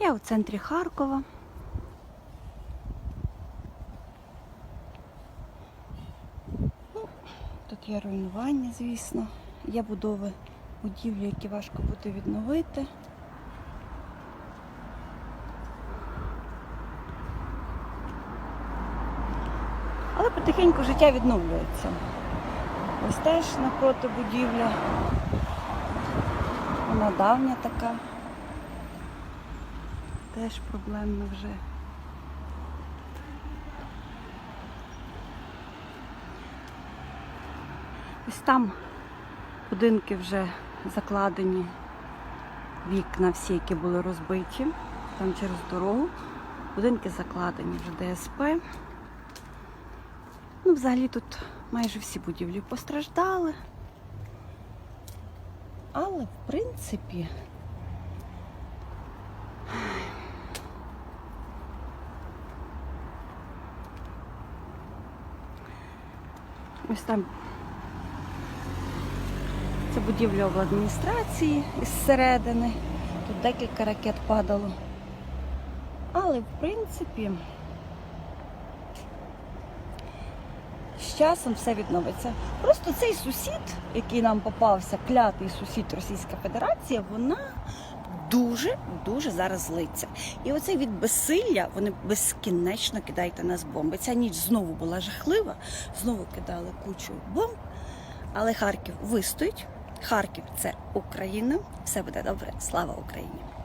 Я у центрі Харкова. Ну, тут є руйнування, звісно. Є будови будівлі, які важко буде відновити. Але потихеньку життя відновлюється. Ось теж напроти будівля. Вона давня така. Теж проблемна вже. Ось там будинки вже закладені, вікна всі, які були розбиті, там через дорогу. Будинки закладені вже ДСП. Ну, взагалі тут майже всі будівлі постраждали. Але, в принципі, ось там це будівля обладміністрації із середини. Тут декілька ракет падало. Але, в принципі, з часом все відновиться. Просто цей сусід, який нам попався, клятий сусід Російська Федерація, вона дуже дуже зараз злиться. І оце від безсилля вони безкінечно кидають на нас бомби. Ця ніч знову була жахлива, знову кидали кучу бомб. Але Харків вистоїть. Харків це Україна. Все буде добре. Слава Україні!